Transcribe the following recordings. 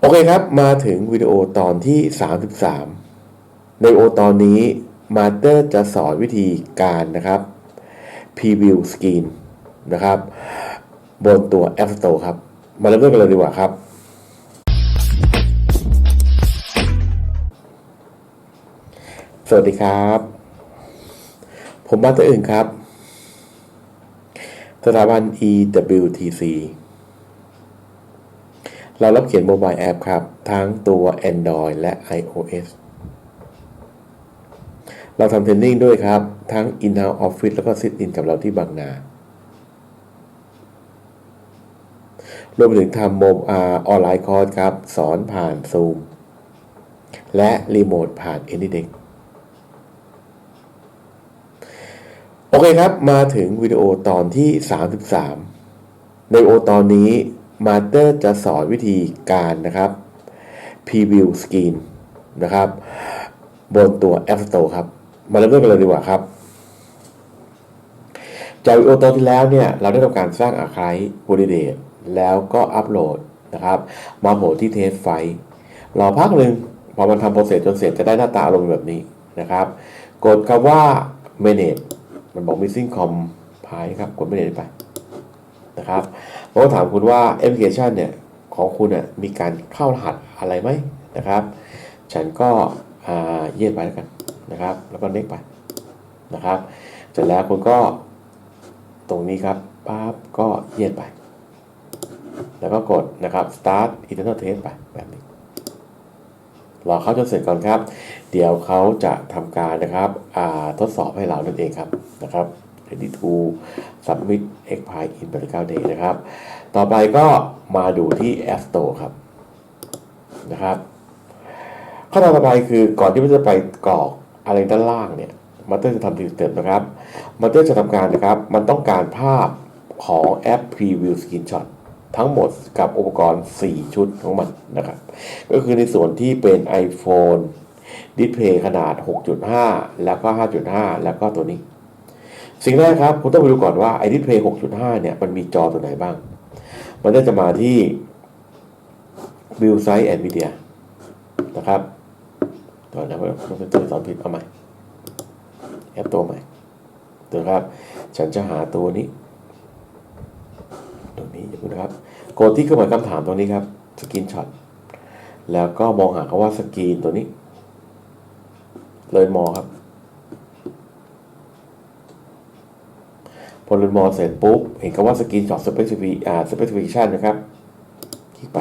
โอเคครับ มาถึงวิดีโอตอนที่ 33 ในโอตอนนี้มาสเตอร์จะสอนวิธีการนะครับ Preview Screen นะครับ บนตัว App Store ครับ มาเริ่มต้นกันเลยดีกว่าครับ สวัสดีครับ ผมมาสเตอร์อื่นครับ สถาบัน EWTC เรารับเขียนโมบายแอปครับ ทั้งตัว Android และ iOS เราทำเทรนนิ่งด้วยครับ ทั้ง In-house Office แล้วก็ Sit-in กับเราที่บางนารวมถึงทำโมบออนไลน์คอร์สครับ สอนผ่าน Zoom และรีโมทผ่าน AnyDeck โอเคครับ มาถึงวิดีโอตอนที่ 33 ในโอตอนนี้ มาสเตอร์จะสอนวิธีการนะครับ Preview Screen นะครับ บนตัว App Store ครับ มาเริ่มต้นกันเลยดีกว่าครับ จากวิดีโอตอนที่แล้วเนี่ย เราได้ทำการสร้างอาคายบริเดตแล้วก็อัปโหลดนะครับ มาโหลดที่เทสไฟล์รอพักหนึ่งพอมันทำโปรเซสจนเสร็จจะได้หน้าตาอารมณ์แบบนี้นะครับ กดคำว่า manage มันบอก missing com พายครับ กด manage ไปนะครับ ผมก็ถามคุณว่าแอปพลิเคชันเนี่ยของคุณเนี่ยมีการเข้ารหัสอะไรไหมนะครับ ฉันก็เย็นไปแล้วกันนะครับ แล้วก็เน็กไปนะครับเสร็จแล้วคุณก็ตรงนี้ครับปั๊บก็เย็นไป แล้วก็กดนะครับ start internal test ไปแบบนี้รอเขาจนเสร็จก่อนครับ เดี๋ยวเขาจะทำการนะครับทดสอบให้เรานั่นเองครับนะครับ ready to submit x p i in 89 day นะครับ ต่อไปก็มาดูที่ App Store ครับนะครับข้อต่อไปคือก่อนที่มันจะไปกรอกอะไรด้านล่างเนี่ยมัตเตอร์จะทำทีสเต็ปนะครับมัตเตอร์จะทำการนะครับ มันต้องการภาพของแอป Preview Screenshot ทั้งหมดกับอุปกรณ์ 4 ชุดของมันนะครับ ก็คือในส่วนที่เป็น iPhone ดิสเพย์ขนาด 6.5 แล้วก็ 5.5 แล้วก็ตัวนี้ สิ่งแรกครับคุณต้องไปดูก่อนว่าไอ้ดิสเพย์6.5 เนี่ย มันมีจอตัวไหนบ้าง มันก็จะมาที่ Build Size and Media นะครับตัวนะมันเป็นตัวสอนผิดเอาใหม่แอปตัวใหม่ตัวครับ ฉันจะหาตัวนี้ตรงนี้อย่าพูดนะครับ กดที่เครื่องหมายคำถามตรงนี้ครับสกรีนช็อตแล้วก็มองหาคำว่าสกรีนตัวนี้ เลยมอครับ พอเลยมอเสร็จปุ๊บ เห็นคำว่าสกรีนช็อตสเปซิฟิอ่าสเปซิฟิคชันนะครับ คลิกไป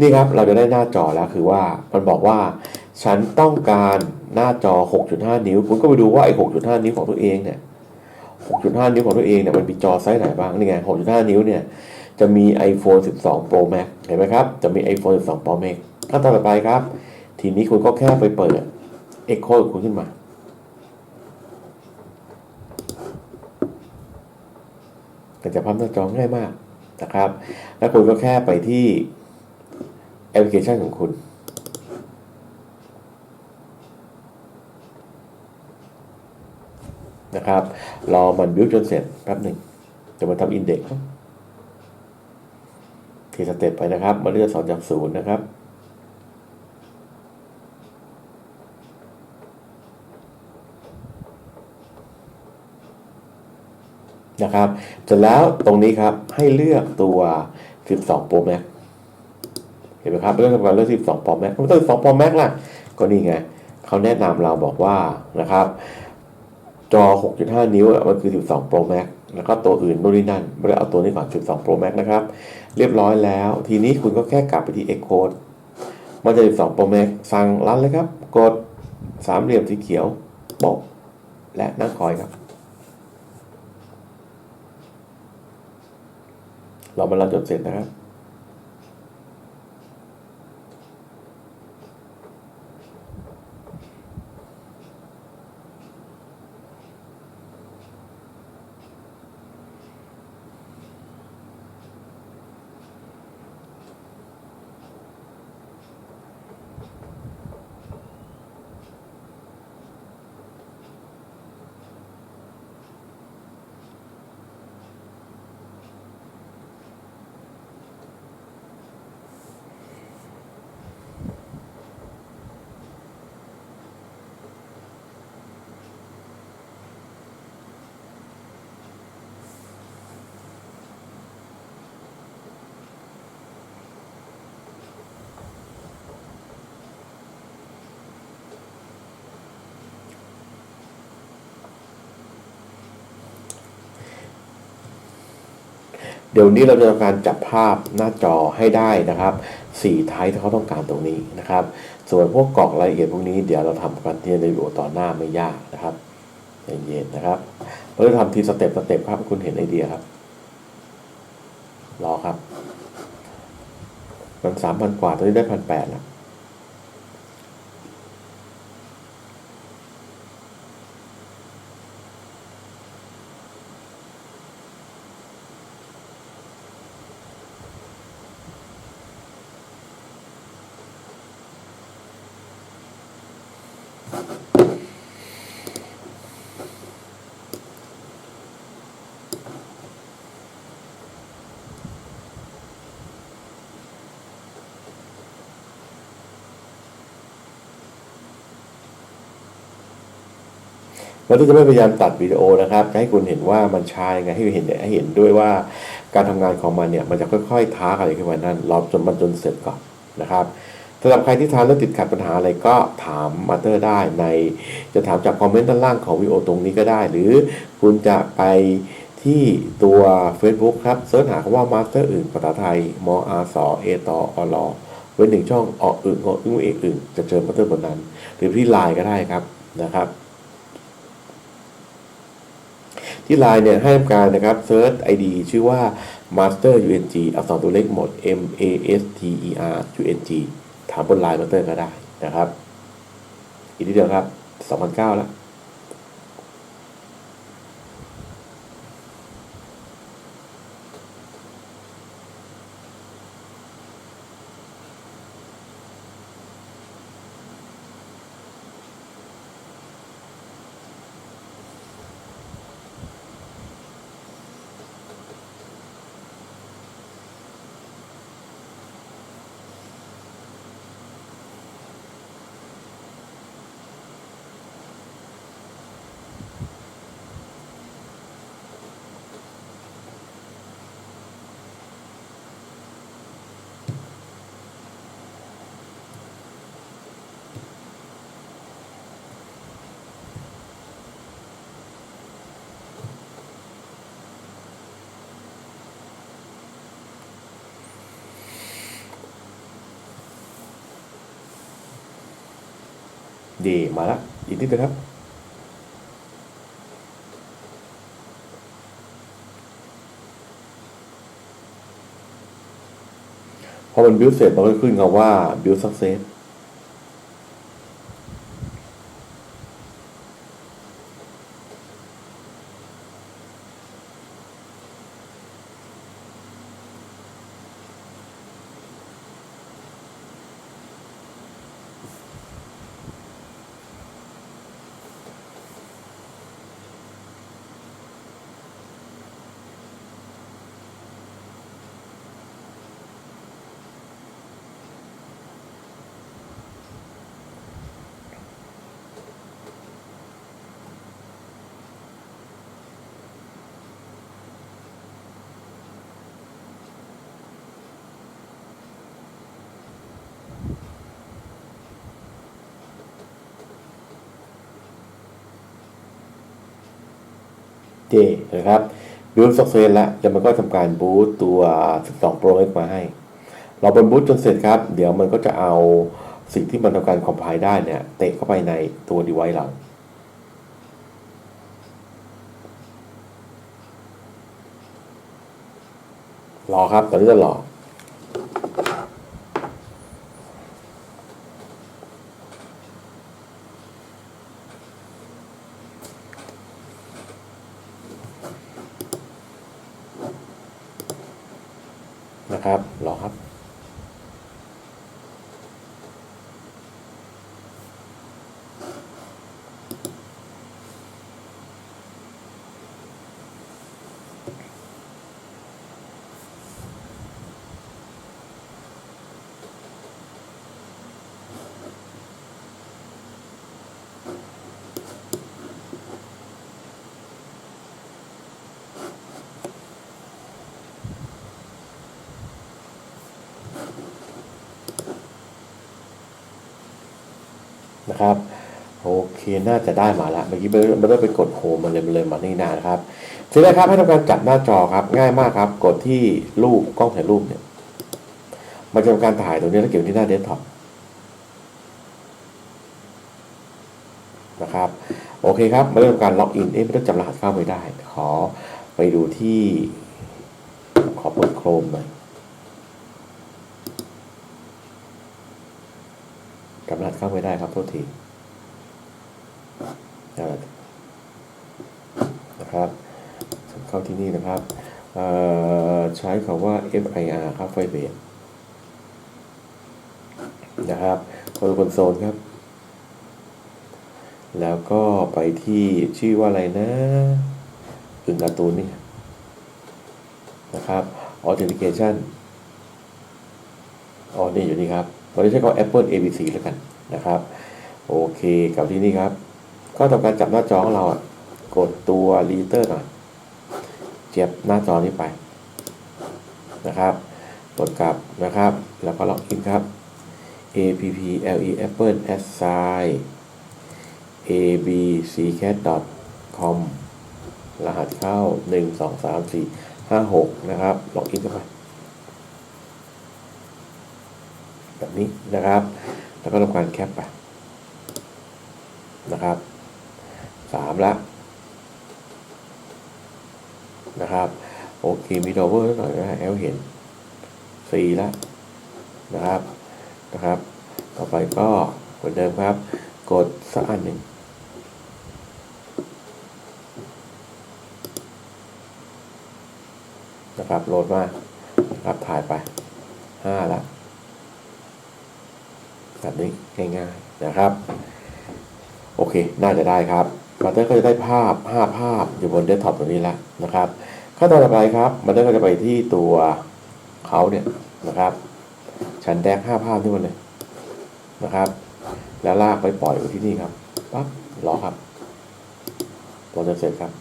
นี่ครับเราจะได้หน้าจอแล้วคือว่ามันบอกว่า ฉันต้องการหน้าจอ 6.5 นิ้ว คุณก็ไปดูว่าไอ้ 6.5 นิ้วของตัวเองเนี่ย 6.5 นิ้วของตัวเองเนี่ยมันมีจอไซส์ไหนบ้าง นี่ไง 6.5 นิ้วเนี่ย จะมี iPhone 12 Pro Max เห็นไหมครับ จะมี iPhone 12 Pro Max ขั้นตอนต่อไปครับ ทีนี้คุณก็แค่ไปเปิด Echo ของคุณขึ้นมา ก็จะพับหน้าจอง่ายมากนะครับ แล้วคุณก็แค่ไปที่แอปพลิเคชันของคุณนะครับ รอมันบิวจนเสร็จแป๊บหนึ่งจะมาทำอินเด็กซ์ทีสเต็ปไปนะครับ มันจะสอนจากศูนย์นะครับ นะครับเสร็จแล้วตรงนี้ครับให้เลือกตัว 12 Pro Max เห็นไหมครับเรื่องการเลือก 12 Pro Max ไม่ต้อง12 Pro Max ล่ะ ก็นี่ไงเขาแนะนำเราบอกว่านะครับจอ 6.5 นิ้วอะมันคือ 12 Pro Max แล้วก็ตัวอื่นโน่นนี่นั่นไม่ได้เอาตัวนี้ก่อน 12 Pro Max นะครับ เรียบร้อยแล้ว ทีนี้คุณก็แค่กลับไปที่ Xcode มันจะ 12 Pro Max สั่งรันเลยครับ กดสามเหลี่ยมสีเขียวป๊ะและนั่งคอยครับ เรามารันจนเสร็จนะครับ เดี๋ยวนี้เราจะทำการจับภาพหน้าจอให้ได้นะครับสี่ไทป์ที่เขาต้องการตรงนี้นะครับ ส่วนพวกกรอกรายละเอียดพวกนี้เดี๋ยวเราทำกันที่ในวิดีโอต่อหน้าไม่ยากนะครับเย็นๆนะครับเราจะทำทีสเต็ปสเต็ปครับคุณเห็นไอเดียครับรอครับมันสามพันกว่าตอนนี้ได้พันแปดแล้ว เราจะไม่พยายามตัดวิดีโอนะครับจะให้คุณเห็นว่ามันช้ายังไงให้เห็นให้เห็นด้วยว่าการทำงานของมันเนี่ยมันจะค่อยๆท้าอะไรขึ้นมานั่นรอจนมันจนเสร็จก่อนนะครับสำหรับใครที่ทำแล้วติดขัดปัญหาอะไรก็ถามมาสเตอร์ได้ในจะถามจากคอมเมนต์ด้านล่างของวิดีโอตรงนี้ก็ได้ หรือคุณจะไปที่ตัว Facebook ครับเสิร์ชหาคำว่ามาสเตอร์อื่นภาษาไทยมอาสอเอตออลอเว้นหนึ่งช่องออกอึ่งงออึ้งเอกอึ่งจะเจอมาสเตอร์บนนั้น หรือที่ไลน์ก็ได้ครับนะครับ ที่ไลน์เนี่ยให้ทำการนะครับเซิร์ช ID ชื่อว่า master UNG อักษรตัวเลขหมด M A S T E R UNG ถามบนไลน์ master ก็ได้นะครับ อีกทีเดียวครับ 2009 แล้ว เดมาละอีกนิดนึงครับ พอมันบิวเสร็จมันก็ขึ้นคำว่าบิวสักเซส จนะครับบิวสักเซนแล้วแล้วมันก็ทำการบูตตัว 12 Pro Max มาให้ เราบนบูตจนเสร็จครับ เดี๋ยวมันก็จะเอาสิ่งที่มันทำการคอมไพล์ได้เนี่ย เตะเข้าไปในตัว device เรารอครับตอนนี้จะรอ นะครับโอเคน่าจะได้มาแล้วเมื่อกี้ไม่ไม่ได้ไปกดโฮมมันเลยมันเลยมานี่นานะครับทีแรกครับให้ทำการจับหน้าจอครับ ง่ายมากครับ กดที่รูปกล้องถ่ายรูปเนี่ยมันจะทำการถ่ายตรงนี้แล้วเก็บไว้ที่หน้าเดสก์ท็อปนะครับโอเคครับมาเริ่มการล็อกอินเอ๊ะไม่ต้องจำรหัสเข้าไม่ได้ ขอไปดูที่ ขอเปิดโครมหน่อย จำรหัสเข้าไม่ได้ครับโทษทีนะครับเข้าที่นี่นะครับใช้คำว่า FIR ครับไฟเบรนะครับคนโซลโซนครับ แล้วก็ไปที่ชื่อว่าอะไรนะอึ่งการ์ตูนนี่นะครับ Authentication อ๋อนี่อยู่นี่ครับ เราจะใช้คำว่า Apple ABC แล้วกันนะครับ โอเคกับที่นี่ครับ ก็ทำการจับหน้าจอของเราอะกดตัวรีเตอร์หน่อยเจ็บหน้าจอนี้ไปนะครับกดกลับนะครับ แล้วก็ล็อกอินครับ app le apple assign abccat.com รหัสเข้า 1 2 3 4 5 6 นะครับ ล็อกอินเข้าไป แบบนี้นะครับ แล้วก็ทำการแคปไปนะครับสามละนะครับโอเคมีดอเวอร์หน่อยนะแอลเห็นสี่ละนะครับนะครับ ต่อไปก็เหมือนเดิมครับ กดสักอันหนึ่งนะครับโหลดมานะครับถ่ายไปห้าละ แบบนี้ง่าย ๆนะครับ โอเค น่าจะได้ครับมาเตอร์ก็จะได้ภาพ 5 ภาพอยู่บนเดสก์ท็อปตัวนี้แล้วนะครับขั้นตอนต่อไปครับมาเตอร์ก็จะไปที่ตัวเขาเนี่ยนะครับ ชั้นแดก5ภาพที่มันเลยนะครับ แล้วลากไปปล่อยไว้ที่นี่ครับปั๊บรอครับพอจะเสร็จครับ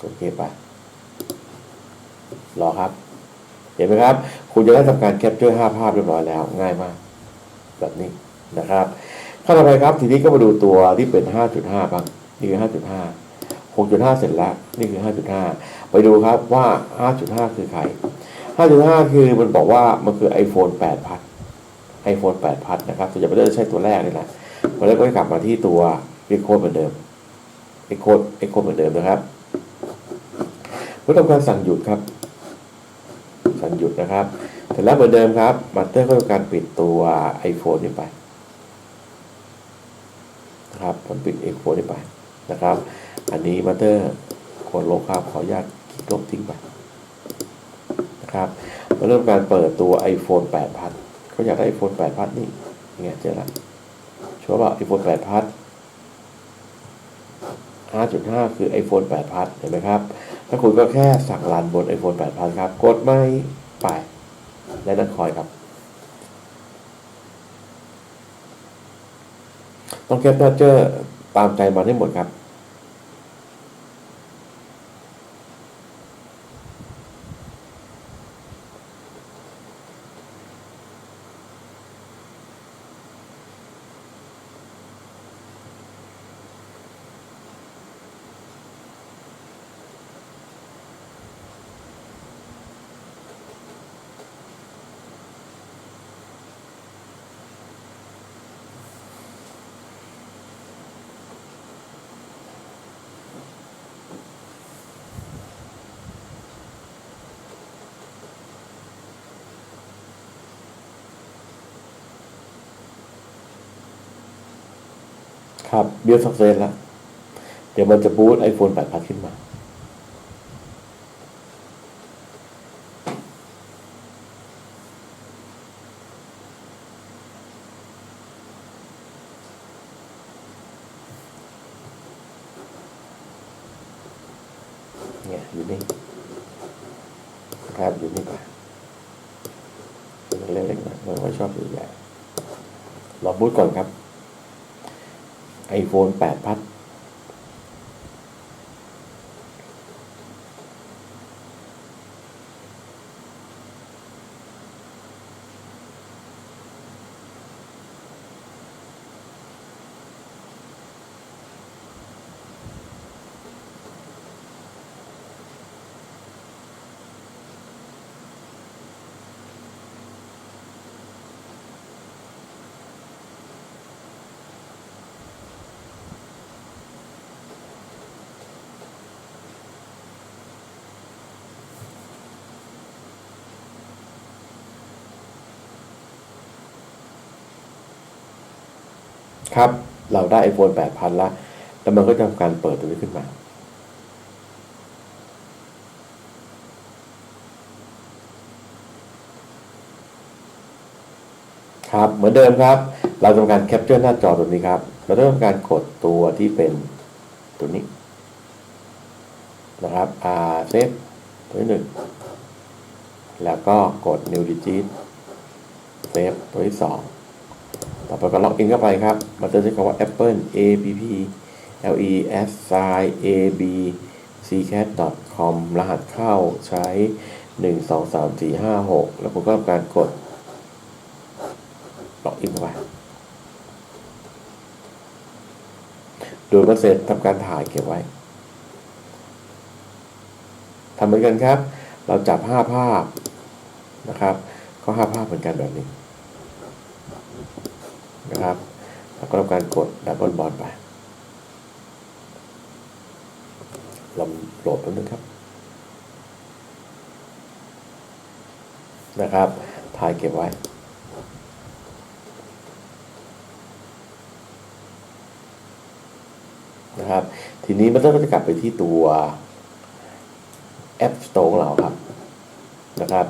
กดโอเคไปรอครับ เห็นไหมครับ คุณจะได้ทำการแคปเจอร์5ภาพเรียบร้อยแล้ว ง่ายมาก แบบนี้นะครับข้อต่อไปครับทีนี้ก็มาดูตัวที่เป็น 5.5 บ้างนี่คือ 5.5 6.5 เสร็จแล้ว นี่คือ 5.5 ไปดูครับว่า 5.5 คือใคร 5.5 คือมันบอกว่ามันคือ iPhone 8พัด iPhone 8พัดนะครับส่วนใหญ่ไม่ได้ใช้ตัวแรกเลยนะมันแล้วก็กลับมาที่ตัว e c o d e เหมือนเดิม e c o d e e c o d e เหมือนเดิมนะครับเมื่อทำการสั่งหยุดครับ สั่งหยุดนะครับ เสร็จแล้วเหมือนเดิมครับมาสเตอร์ก็ทำการปิดตัว iPhone นี้ไปนะครับผมปิดเอกโฟได้ไปนะครับ อันนี้มาเตอร์คนลบครับขออนุญาตคลิกลบทิ้งไปนะครับมาเริ่มการเปิดตัว iPhone 8พัดเขาอยากได้ iPhone 8พัดนี่เนี่ยเจอล้วชัวร์ป่ะ iPhone 8พัด5.5 คือ iPhone 8พัดเห็นไหมครับ ถ้าคุณก็แค่สั่งรันบน iPhone 8000 ครับ กดไม่ไป และนั่งคอยครับ ต้องแคปหน้าเจอตามใจมันให้หมดครับ ครับเบียสักเซนแล้วเดี๋ยวมันจะบูตไอโฟน8พัดขึ้นมา เนี่ยอยู่นี่ครับอยู่นี่ไปเล็กๆนะเราไม่ชอบใหญ่ๆเราบูตก่อนครับ iPhone 8 Plus ครับ เราได้ iPhone 8,000 ละ แล้วมันก็จะทำการเปิดตัวนี้ขึ้นมาครับเหมือนเดิมครับ เราทำการแคปเจอร์หน้าจอตัวนี้ครับ เราต้องทำการกดตัวที่เป็นตัวนี้นะครับอ่าเซฟตัวที่หนึ่งแล้วก็กด new digit เซฟตัวที่สอง ต่อไปก็ล็อกอินเข้าไปครับมันจะใช้คำว่า apple app le s i a b c cat com รหัสเข้าใช้ 1 2 3 4 5 6 แล้วผมก็ทำการกดล็อกอินเข้าไปโดยมื่อเสร็จทำการถ่ายเก็บไว้ทำเหมือนกันครับ เราจับ 5 ภาพนะครับ ก็ 5 ภาพเหมือนกันแบบนี้ นะครับแล้วก็ทำการกดดับเบิลบอลไปลองโหลดแป๊บนึงครับ นะครับ ถ่ายเก็บไว้ นะครับ ทีนี้มันก็จะกลับไปที่ตัว App Store ของเราครับ นะครับ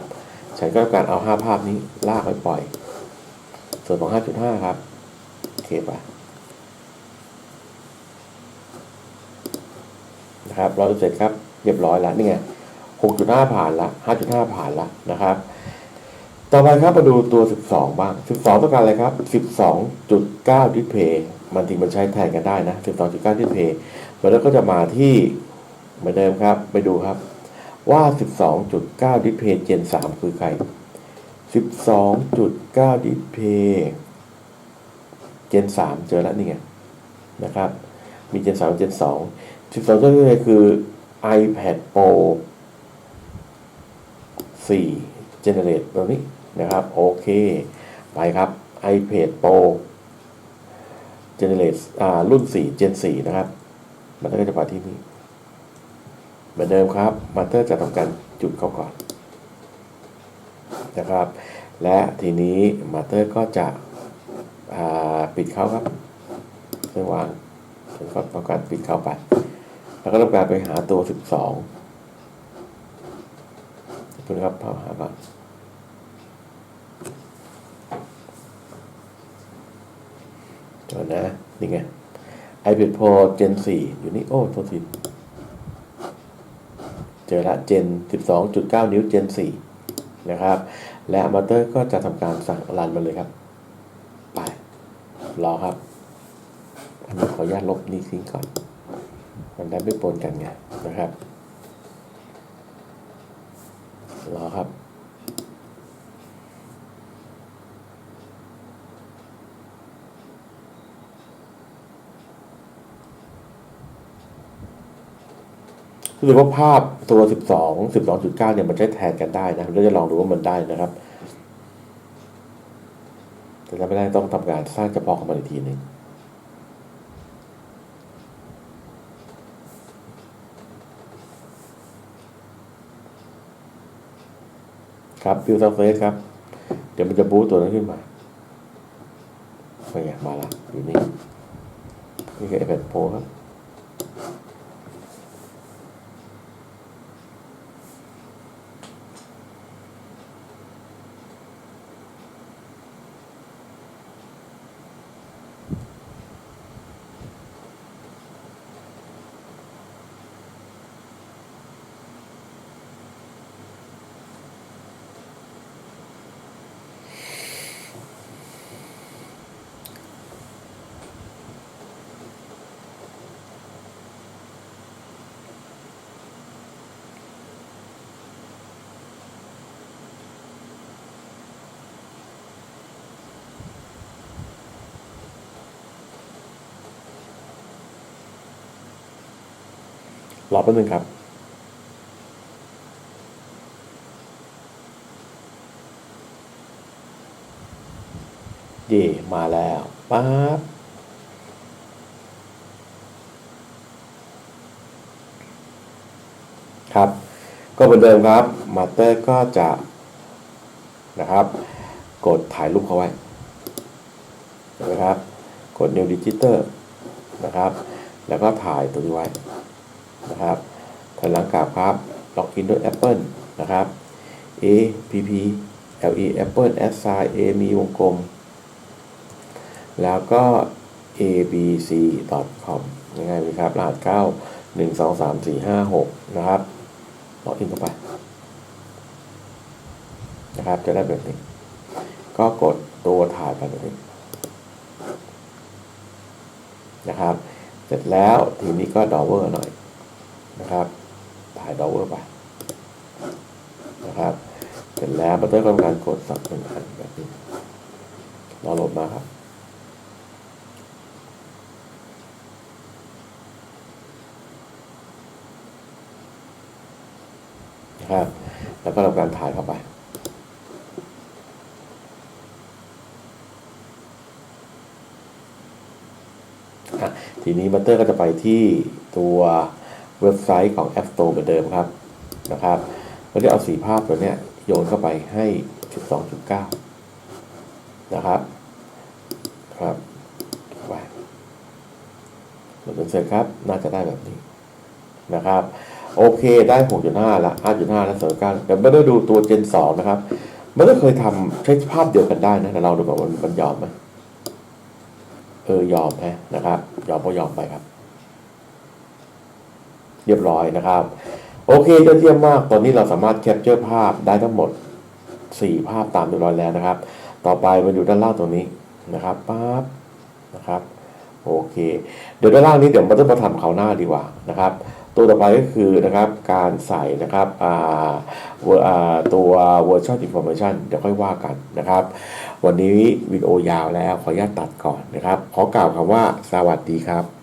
ฉันก็การเอา 5 ภาพนี้ลากไปปล่อย ส่วนของ 5.5 ครับ โอเคปะนะครับร้อยเสร็จครับเรียบร้อยแล้วนี่ไง6.5 ผ่านละ 5.5 ผ่านละนะครับ ต่อไปครับมาดูตัว 12 บ้าง 12 ต้องการอะไรครับ 12.9 ดิสเพย์มันจริงมันใช้แทนกันได้นะ 12.9 ดิสเพย์แล้วก็จะมาที่เหมือนเดิมครับ ไปดูครับว่า 12.9 ดิสเพย์เจน3 คือใคร 12.9 ดิเพย์เจน 3 เจอแล้วนี่ไงนะครับ มีเจน 3 เจน 2 12.9ดิสเพย์คือ iPad Pro 4 Generate ตัวนี้นะครับ โอเค ไปครับ iPad Pro Generate อ่า รุ่น 4 Gen 4 นะครับ มันก็จะมาที่นี่ เหมือนเดิมครับ มาเตอร์จะทำการจุดเข้าก่อน นะครับ และทีนี้มาเตอร์ก็จะปิดเขาครับเรื่องวางผมก็ต้องการปิดเขาไป แล้วก็ต้องการไปหาตัว 12คุณครับพาหาก่อนจอนะนี่ไง iPad Pro Gen 4 อยู่นี่ โอ้โทษทีเจอละ Gen 12.9 นิ้ว Gen 4 นะครับ และมอเตอร์ก็จะทำการสั่งรันมาเลยครับ ไป รอครับอันนี้ขออนุญาตลบนี้ทิ้งก่อน มันได้ไม่ปนกันไงนะครับ รอครับ รู้สึกว่าภาพตัว 12 12.9เนี่ยมันใช้แทนกันได้นะเราจะลองดูว่ามันได้นะครับ แต่ถ้าไม่ได้ต้องทำการสร้างเฉพาะของมันอีกทีหนึ่งครับ View Surface ครับ เดี๋ยวมันจะบูตตัวนั้นขึ้นมาเป็นไงมาละอยู่นี่ นี่คือ iPad Pro ครับ รอแป๊บนึงครับเย่มาแล้วปั๊บครับ ก็เหมือนเดิมครับ มาเตอร์ก็จะนะครับ กดถ่ายรูปเขาไว้นะครับ กด new digital นะครับ แล้วก็ถ่ายตัวนี้ไว้ นะครับถอยหลังกลับครับ ล็อกอินด้วย Apple นะครับ A P P L E Apple si A มีวงกลม แล้วก็ abc.com ง่ายๆเลยครับ รหัส 9 1 2 3 4 5 6 นะครับ ล็อกอินเข้าไป นะครับ จะได้แบบนี้ ก็กดตัวถ่ายไปแบบนี้ นะครับ เสร็จแล้วทีนี้ก็ดอเวอร์หน่อย นะครับ ถ่ายดอเวอร์ไปนะครับเสร็จแล้วบัตเตอร์กำงการกดสับเป็นอันแบบนี้รอโหลดมาครับนะครับแล้วก็ทำการถ่ายเข้าไปทีนี้บัตเตอร์ก็จะไปที่ตัว เว็บไซต์ของ App Store เหมือนเดิมครับนะครับก็จะเอาสีภาพตัวนี้โยนเข้าไปให้ 12.9 นะครับครับเข้าไปหมดเสร็จครับ น่าจะได้แบบนี้นะครับ โอเคได้ 6.5 ละ5.5และ2.9เดี๋ยวไม่ได้ดูตัว Gen 2 นะครับไม่ได้เคยทำใช้ภาพเดียวกันได้นะแต่เราดูแบบมันมันยอมไหมเออยอมแฮะนะครับ ยอมก็ยอมไปครับ เรียบร้อยนะครับ โอเคยอดเยี่ยมมากตอนนี้เราสามารถแคปเจอร์ภาพได้ทั้งหมด 4 ภาพตามเรียบร้อยแล้วนะครับ ต่อไปมาดูด้านล่างตรงนี้นะครับปั๊บนะครับโอเค เดี๋ยวด้านล่างนี้เดี๋ยวมาต้องมาทำเขาวหน้าดีกว่านะครับ ตัวต่อไปก็คือนะครับการใส่นะครับอ่าเวอร์อ่าตัว virtual information เดี๋ยวค่อยว่ากันนะครับ วันนี้วิดีโอยาวแล้วขออนุญาตตัดก่อนนะครับ ขอกล่าวคำว่าสวัสดีครับ